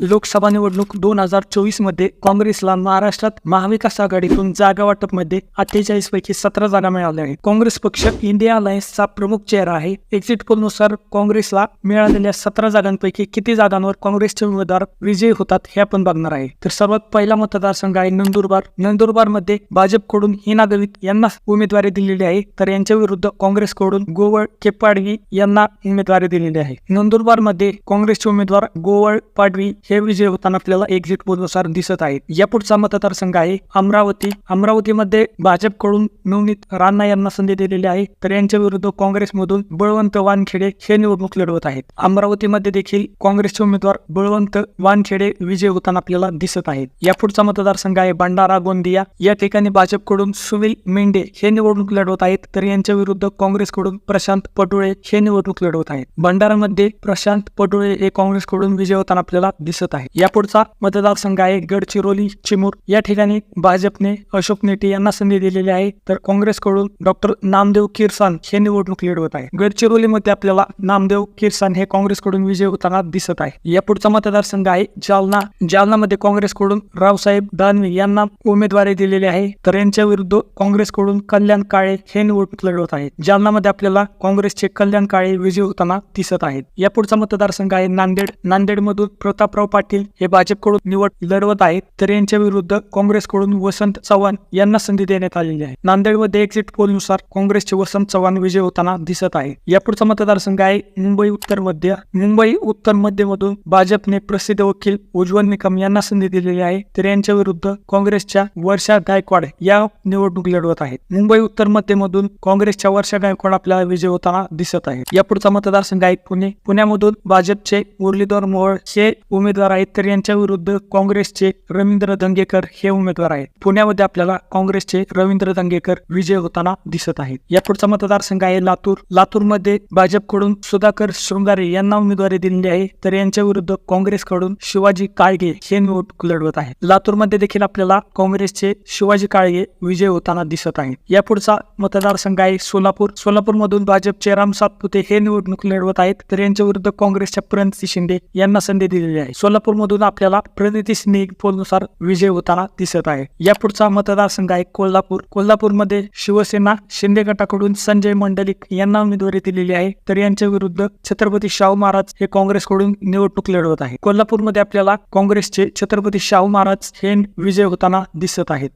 लोकसभा निवडणूक दोन हजार चोवीसमध्ये काँग्रेसला महाराष्ट्रात महाविकास आघाडीतून जागा वाटपमध्ये अठ्ठेचाळीस पैकी सतरा जागा मिळाल्या आहेत. काँग्रेस पक्ष इंडिया अलायन्सचा प्रमुख चेहरा आहे. एक्झिट पोलनुसार काँग्रेसला मिळालेल्या सतरा जागांपैकी किती जागांवर काँग्रेसचे उमेदवार विजयी होतात हे आपण बघणार आहे. तर सर्वात पहिला मतदारसंघ आहे नंदुरबार. नंदुरबारमध्ये भाजपकडून हिना गवित यांना उमेदवारी दिलेली आहे. तर यांच्या विरुद्ध काँग्रेसकडून गोवळ केपाडवी यांना उमेदवारी दिलेली आहे. नंदुरबारमध्ये काँग्रेसचे उमेदवार गोवळ पाडवी हे विजय होताना आपल्याला एक्झिट पोलनुसार दिसत आहे या पुढचा मतदारसंघ आहे अमरावती. अमरावतीमध्ये भाजपकडून नवनीत राणा यांना संधी दिलेली आहे. तर यांच्या विरुद्ध काँग्रेसमधून बळवंत वानखेडे हे निवडणूक लढवत आहेत. अमरावतीमध्ये देखील काँग्रेसचे उमेदवार बळवंत वानखेडे विजय होताना आपल्याला दिसत आहेत. या पुढचा मतदारसंघ आहे भंडारा गोंदिया. या ठिकाणी भाजपकडून सुनील मेंढे हे निवडणूक लढवत आहेत. तर यांच्या विरुद्ध काँग्रेसकडून प्रशांत पटोळे हे निवडणूक लढवत आहेत. भंडारामध्ये प्रशांत पटोळे हे काँग्रेसकडून विजय होताना आपल्याला दिसत दिसत आहे. यापुढचा मतदारसंघ आहे गडचिरोली चिमूर. या ठिकाणी भाजपने अशोक नेटे यांना संधी दिलेली आहे. तर काँग्रेसकडून डॉक्टर नामदेव किरसान हे निवडणूक लढवत आहे. गडचिरोलीमध्ये आपल्याला नामदेव किरसान हे काँग्रेसकडून विजय होताना दिसत आहे. यापुढचा मतदारसंघ आहे जालना. जालनामध्ये काँग्रेसकडून रावसाहेब दानवे यांना उमेदवारी दिलेली आहे. तर यांच्या विरुद्ध काँग्रेसकडून कल्याण काळे हे निवडणूक लढवत आहेत जालनामध्ये आपल्याला काँग्रेसचे कल्याण काळे विजय होताना दिसत आहेत. यापुढचा मतदारसंघ आहे नांदेड. नांदेडमधून प्रतापराव पाटील हे भाजपकडून निवड लढवत आहेत तर यांच्या विरुद्ध काँग्रेसकडून वसंत चव्हाण यांना संधी देण्यात आलेली आहे. नांदेडमध्ये एक्झिट पोलनुसार काँग्रेसचे वसंत चव्हाण विजय होताना दिसत आहे. यापुढचा मतदारसंघ आहे मुंबई उत्तर मध्य. मुंबई उत्तर मध्य मधून भाजपने प्रसिद्ध वकील उज्ज्वल निकम यांना संधी दिलेली आहे तर यांच्या विरुद्ध काँग्रेसच्या वर्षा गायकवाड या निवडणूक लढवत आहेत. मुंबई उत्तर मध्य मधून काँग्रेसच्या वर्षा गायकवाड आपल्याला विजय होताना दिसत आहे यापुढचा मतदारसंघ आहे पुणे. पुण्यामधून भाजपचे मुरलीधर मोहोळ हे उमेदवार आहेत तर यांच्या विरुद्ध काँग्रेसचे रवींद्र दंगेकर हे उमेदवार आहेत. पुण्यामध्ये आपल्याला काँग्रेसचे रवींद्र दंगेकर विजय होताना दिसत आहेत. या पुढचा मतदारसंघ आहे लातूर. लातूरमध्ये भाजपकडून सुधाकर शृंगारे यांना उमेदवारी दिलेली आहे. तर यांच्या विरुद्ध काँग्रेसकडून शिवाजी काळगे हे निवडणूक लढवत आहे लातूरमध्ये देखील आपल्याला काँग्रेसचे शिवाजी काळगे विजय होताना दिसत आहे या पुढचा मतदारसंघ आहे सोलापूर. सोलापूरमधून भाजपचे राम सातपुते हे निवडणूक लढवत आहेत. तर यांच्या विरुद्ध काँग्रेसच्या प्रणती शिंदे यांना संधी दिलेली आहे. सोलापूरमधून आपल्याला प्रणिती शिंदे पोलनुसार विजय होताना दिसत आहे. या पुढचा मतदारसंघ आहे कोल्हापूर. कोल्हापूरमध्ये शिवसेना शिंदे गटाकडून संजय मंडलिक यांना उमेदवारी दिलेली आहे. तर यांच्या विरुद्ध छत्रपती शाहू महाराज हे काँग्रेसकडून निवडणूक लढवत आहे. कोल्हापूरमध्ये आपल्याला काँग्रेसचे छत्रपती शाहू महाराज हे विजय होताना दिसत आहेत.